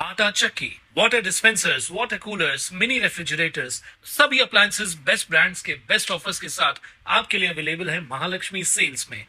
आटा, चक्की water dispensers water coolers mini refrigerators सभी appliances best brands के बेस्ट ऑफर्स के साथ आपके लिए अवेलेबल है महालक्ष्मी सेल्स में।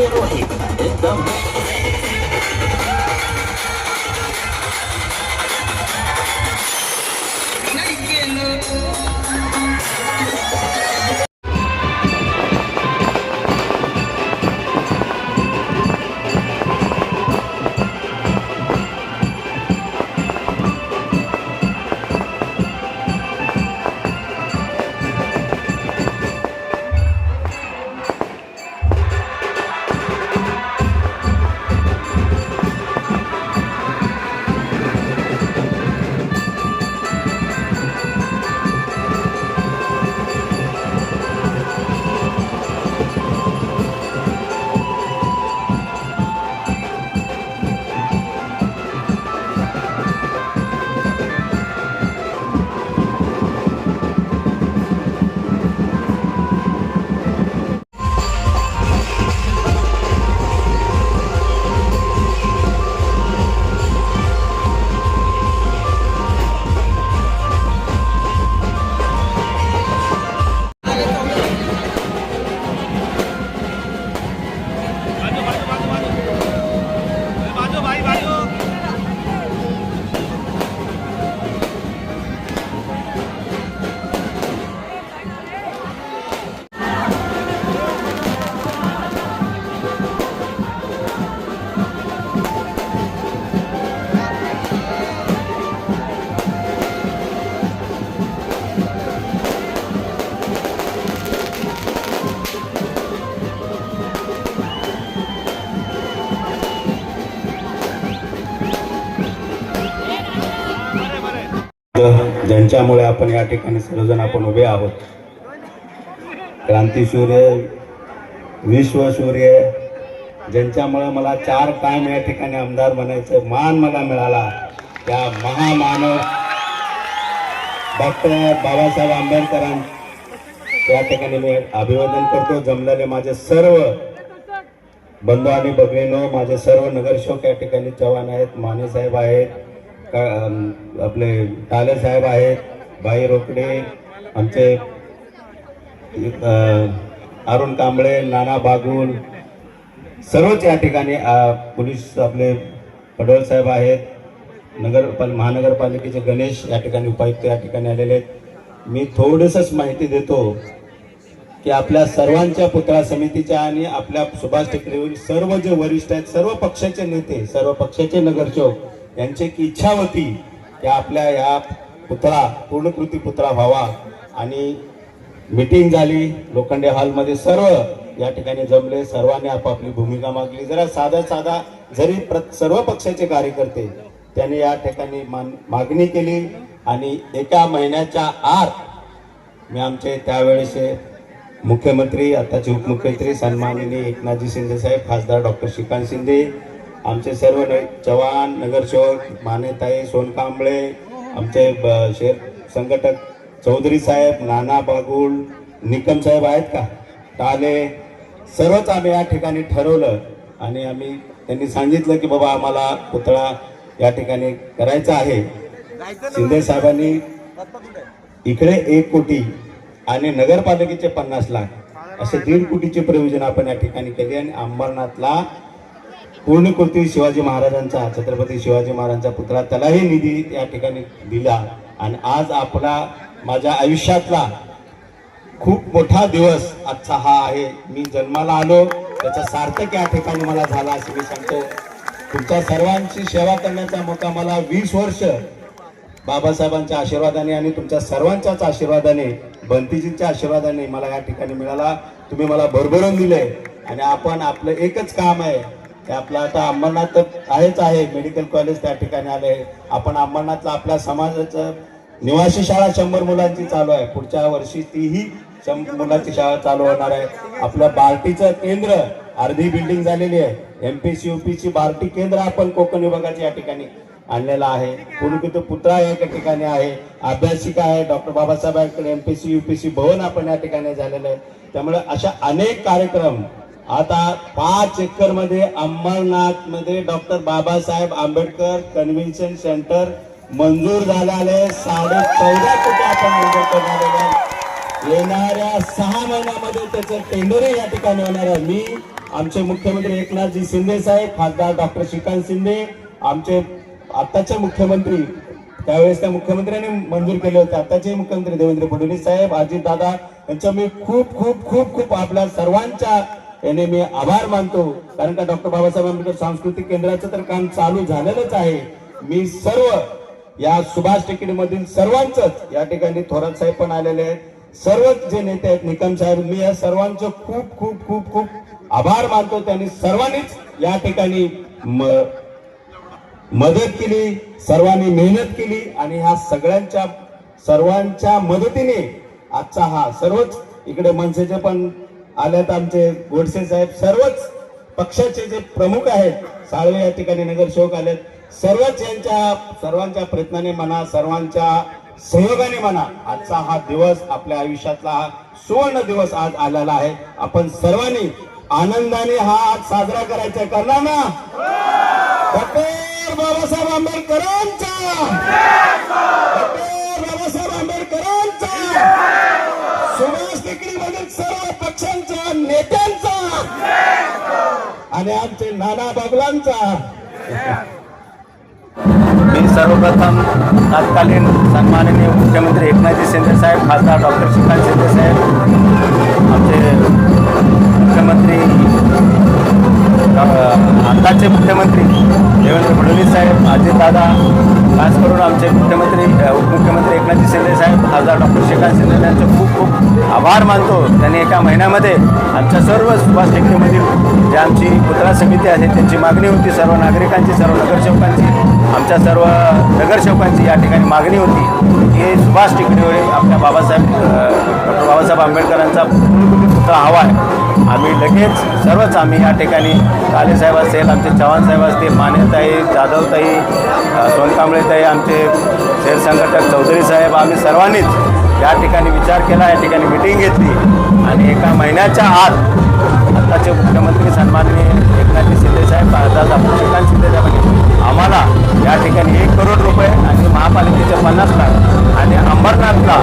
zero hit. त्यांच्यामुळे आपण या ठिकाणी सर्वजण आपण उभे आहोत. क्रांतीसूर्य विश्वसूर्य ज्यांच्यामुळे मला चार टाइम या ठिकाणी आमदार बनायचं मान मला मिळाला त्या महामानव डॉक्टर बाबासाहेब आंबेडकरांचं या ठिकाणी मी अभिवादन करतो. जमलेले माझे सर्व बंधू आणि भगिनीनो माझे सर्व नगरसेवक या ठिकाणी चव्हाण आहेत माने साहेब आहेत. आपले टाले साहेब आहेत भाई रोकडे आमचे अरुण कांबळे नाना बागुल सर्वच या ठिकाणी पोलीस आपले पडवळ साहेब आहेत. नगरपाल महानगरपालिकेचे गणेश या ठिकाणी उपायुक्त या ठिकाणी आलेले आहेत. मी थोडंसंच माहिती देतो की आपल्या सर्वांच्या पुतळा समितीच्या आणि आपल्या सुभाष टेकडेवरील सर्व जे वरिष्ठ आहेत सर्व पक्षाचे नेते सर्व पक्षाचे नगरसेवक यांची एक इच्छा होती की आपल्या या पुतळा पूर्णकृती पुतळा व्हावा. आणि मीटिंग झाली. लोखंडे हॉलमध्ये सर्व या ठिकाणी जमले. सर्वांनी आपापली भूमिका मागली. जरा साधा साधा जरी प्र- सर्व पक्षाचे कार्यकर्ते त्यांनी या ठिकाणी मान- मागणी केली. आणि एका महिन्याच्या आत मी आमचे त्यावेळेचे मुख्यमंत्री आताचे उपमुख्यमंत्री सन्माननीय एकनाथजी शिंदे साहेब खासदार डॉक्टर श्रीकांत शिंदे आमचे सर्व न चव्हाण नगरसेवक मानेताई सोनकांबळे आमचे शेर संघटक चौधरी साहेब नाना बागुल निकम साहेब आहेत का? टाले सर्वच आम्ही या ठिकाणी ठरवलं आणि आम्ही त्यांनी सांगितलं की बाबा आम्हाला पुतळा या ठिकाणी करायचा आहे. शिंदे साहेबांनी इकडे एक कोटी आणि नगरपालिकेचे पन्नास लाख असे दीड कोटीचे प्रयोजन आपण या ठिकाणी केले आणि अंबरनाथला पूर्णकृती शिवाजी महाराजांचा छत्रपती शिवाजी महाराजांचा पुतळा त्यालाही निधी या ठिकाणी दिला. आणि आज आपला माझ्या आयुष्यातला खूप मोठा दिवस आजचा हा आहे. मी जन्माला आलो. त्याचा सार्थक या ठिकाणी मला झाला असं मी सांगतो. तुमच्या सर्वांची सेवा करण्याचा मोका मला वीस वर्ष बाबासाहेबांच्या आशीर्वादाने आणि तुमच्या सर्वांच्याच आशीर्वादाने बंतीजींच्या आशीर्वादाने मला या ठिकाणी मिळाला. तुम्ही मला भरभरून दिले. आणि आपण आपलं एकच काम आहे आपलं आता अंबरनाथ तर आहेच आहे. मेडिकल कॉलेज त्या ठिकाणी आले. आपण अंबरनाथला आपल्या समाजाचं निवासी शाळा शंभर मुलांची चालू आहे. पुढच्या वर्षी तीही शंभर मुलांची शाळा चालू होणार आहे. आपलं बार्टीचं केंद्र अर्धी बिल्डिंग झालेली आहे. एमपीसी युपीसी बार्टी केंद्र आपण कोकण विभागाच्या या ठिकाणी आणलेला आहे. पुणेकृत पुतळा या ठिकाणी आहे. अभ्यासिका आहे. डॉक्टर बाबासाहेबांकडे एमपीसी युपीसी भवन आपण या ठिकाणी झालेलं आहे. त्यामुळे अशा अनेक कार्यक्रम आता पाच एकरमध्ये अंबरनाथमध्ये doctor Babasaheb Ambedkar convention centre मंजूर झालेले साडे चौदा कोटी आपण मंजूर करणार आहे येणाऱ्या सहा महिन्यामध्ये त्याचं टेंडरही या ठिकाणी होणार आहे. मी आमचे मुख्यमंत्री एकनाथजी शिंदे साहेब खासदार डॉक्टर श्रीकांत शिंदे आमचे आत्ताचे मुख्यमंत्री त्यावेळेस त्या मुख्यमंत्र्यांनी मंजूर केले होते. आताचे मुख्यमंत्री देवेंद्र फडणवीस साहेब अजित दादा यांचा मी खूप खूप खूप खूप आपल्या सर्वांच्या याने मी आभार मानतो. कारण का डॉक्टर बाबासाहेब आंबेडकर सांस्कृतिक केंद्राचं तर काम चालू झालेलंच आहे. मी सर्व या सुभाष टिकीट मधील सर्वांचंच या ठिकाणी थोरात साहेब पण आलेले आहेत. सर्वच जे नेते आहेत निकम साहेब मी या सर्वांचं खूप खूप खूप खूप आभार मानतो. त्यांनी सर्वांनीच या ठिकाणी म- मदत केली सर्वांनी मेहनत केली आणि ह्या सगळ्यांच्या सर्वांच्या मदतीने आजचा हा सर्वच इकडे मनसेचे पण आल्यात आमचे गोडसे साहेब सर्वच पक्षाचे जे प्रमुख आहेत साळवे या ठिकाणी नगरसेवक आलेत सर्वच यांच्या सर्वांच्या प्रयत्नाने म्हणा सर्वांच्या सहयोगाने म्हणा आजचा हा दिवस आपल्या आयुष्यातला हा सुवर्ण दिवस आज आलेला आहे. आपण सर्वांनी आनंदाने हा आज साजरा करायचा करणार ना? डॉक्टर बाबासाहेब आंबेडकरांचा! आणि आमचे नाना बाबलांचा. मी सर्वप्रथम तत्कालीन सन्माननीय मुख्यमंत्री एकनाथजी शिंदे साहेब खासदार डॉक्टर श्रीकांत शिंदे साहेब आमचे मुख्यमंत्री आताचे मुख्यमंत्री फडणवीस साहेब अजितदादा खास करून आमचे मुख्यमंत्री उपमुख्यमंत्री एकनाथजी शिंदे साहेब खासदार डॉक्टर श्रीकांत शिंदे यांचे खूप खूप आभार मानतो. त्यांनी एका महिन्यामध्ये आमच्या सर्व सुभाष टेकडीमधील जे आमची पुतळा समिती आहे त्यांची मागणी होती. सर्व नागरिकांची सर्व नगरसेवकांची आमच्या सर्व नगरसेवकांची या ठिकाणी मागणी होती. की सुभाष टेकडीवर आपल्या बाबासाहेब डॉक्टर बाबासाहेब आंबेडकरांचा पुतळा हवा आहे. आम्ही लगेच सर्वच आम्ही या ठिकाणी कालेसाहेब असेल आमचे चव्हाणसाहेब असतील मानेताई जाधवताई सोनकांबळेताई आमचे शेर संघटक चौधरी साहेब आम्ही सर्वांनीच या ठिकाणी विचार केला या ठिकाणी मिटिंग घेतली. आणि एका महिन्याच्या आत आत्ताचे मुख्यमंत्री सन्माननीय एकनाथजी शिंदेसाहेब साहेब दादा श्रीकांत शिंदे आम्हाला या ठिकाणी एक करोड रुपये आणि महापालिकेचे पन्नास लाख आणि अंबरनाथला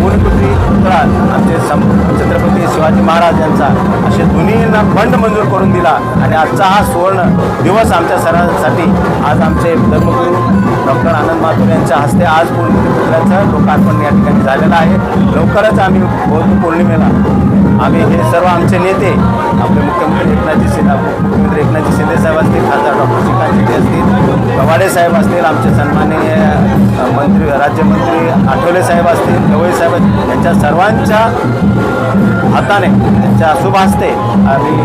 मूलपुत्री पुतळा आमचे सं छत्रपती शिवाजी महाराज यांचा असे दोन्हींना फंड मंजूर करून दिला आणि आजचा हा सुवर्ण दिवस आमच्या सर्वांसाठी आज आमचे धर्मगुरू डॉक्टर आनंद माथुर यांच्या हस्ते आज मूलपुत्री पुतळ्याचं लोकार्पण या ठिकाणी झालेलं आहे. लवकरच आम्ही बौद्ध पौर्णिमेला आम्ही हे सर्व आमचे नेते आपले मुख्यमंत्री एकनाथजी शिंदे मुख्यमंत्री एकनाथजी शिंदे साहेब असतील खासदार डॉक्टर श्रीकांत शिंदे असतील गवाडे साहेब असतील आमचे सन्माननीय मंत्री राज्यमंत्री आठवले साहेब असतील गवई साहेब असतील, यांच्या सर्वांच्या हाताने त्यांच्या शुभ हस्ते आम्ही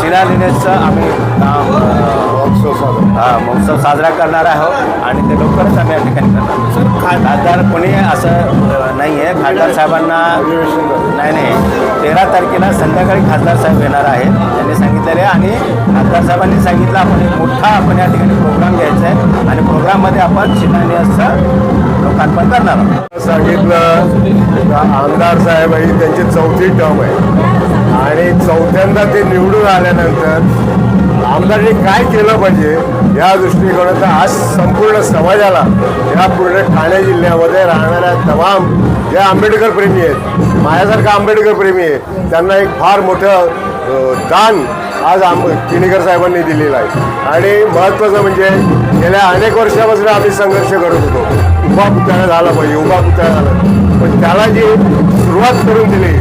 शिलान्यासाचं आम्ही काम हा महोत्सव साजरा करणार आहोत आणि ते लवकरच आम्ही या ठिकाणी करणार खासदार कोणी असं नाही आहे खासदार साहेबांना नाही नाही. तेरा तारखेला संध्याकाळी खासदार साहेब येणार आहेत. त्यांनी सांगितलेले आणि खासदार साहेबांनी सांगितलं आपण एक मोठा आपण या ठिकाणी प्रोग्राम घ्यायचा आहे. आणि प्रोग्राममध्ये आपण शिलान्यासचं लोकार्पण करणार आहोत. सांगितलं आमदार साहेब ही त्यांची चौथी टर्म आहे. आणि चौथ्यांदा ते निवडून आल्यानंतर आमदारांनी काय केलं पाहिजे या दृष्टिकोनात आज संपूर्ण समाजाला या पूर्ण ठाणे जिल्ह्यामध्ये राहणाऱ्या तमाम जे आंबेडकर प्रेमी आहेत माझ्यासारखा आंबेडकर प्रेमी आहे त्यांना एक फार मोठं दान आज आंब किणीकर साहेबांनी दिलेलं आहे. आणि महत्त्वाचं म्हणजे गेल्या अनेक वर्षापासून आम्ही संघर्ष करत होतो. उभा पुतळा झाला पाहिजे उभा पुतळा झाला. पण त्याला जी सुरुवात करून दिली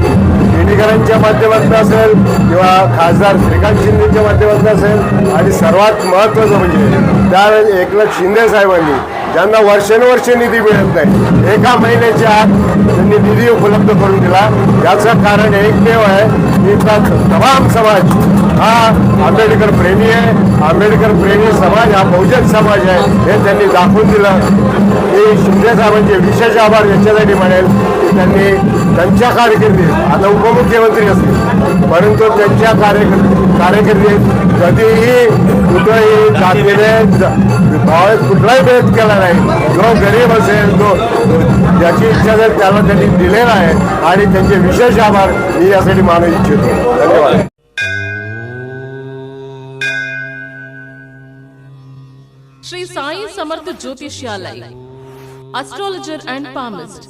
किणीकरांच्या माध्यमातून असेल किंवा खासदार श्रीकांत शिंदेच्या माध्यमातून असेल आणि सर्वात महत्त्वाचं म्हणजे त्यावेळेस एकनाथ शिंदे साहेबांनी ज्यांना वर्षानुवर्ष निधी मिळत नाही एका महिन्याच्या आत त्यांनी निधी उपलब्ध करून दिला. याचं कारण एकमेव आहे की तमाम समाज हा आंबेडकर प्रेमी आहे. आंबेडकर प्रेमी समाज हा बहुजन समाज आहे हे त्यांनी दाखवून दिलं. की शिंदे साहेबांचे विशेष आभार याच्यासाठी म्हणेल. त्यांनी त्यांच्या कारकिर्दीत आता उपमुख्यमंत्री असतील परंतु त्यांच्या कार्यकर्ते कारकिर्दीत कधीही कुठंही जातीने भाव कुठलाही भेद केला नाही. जो गरीब असेल तो ज्याची इच्छा जर त्याला त्यांनी दिलेला आहे आणि त्यांचे विशेष आभार मी यासाठी मानू इच्छितो. धन्यवाद. Shri Sai Samarth Jyotishalaya astrologer and palmist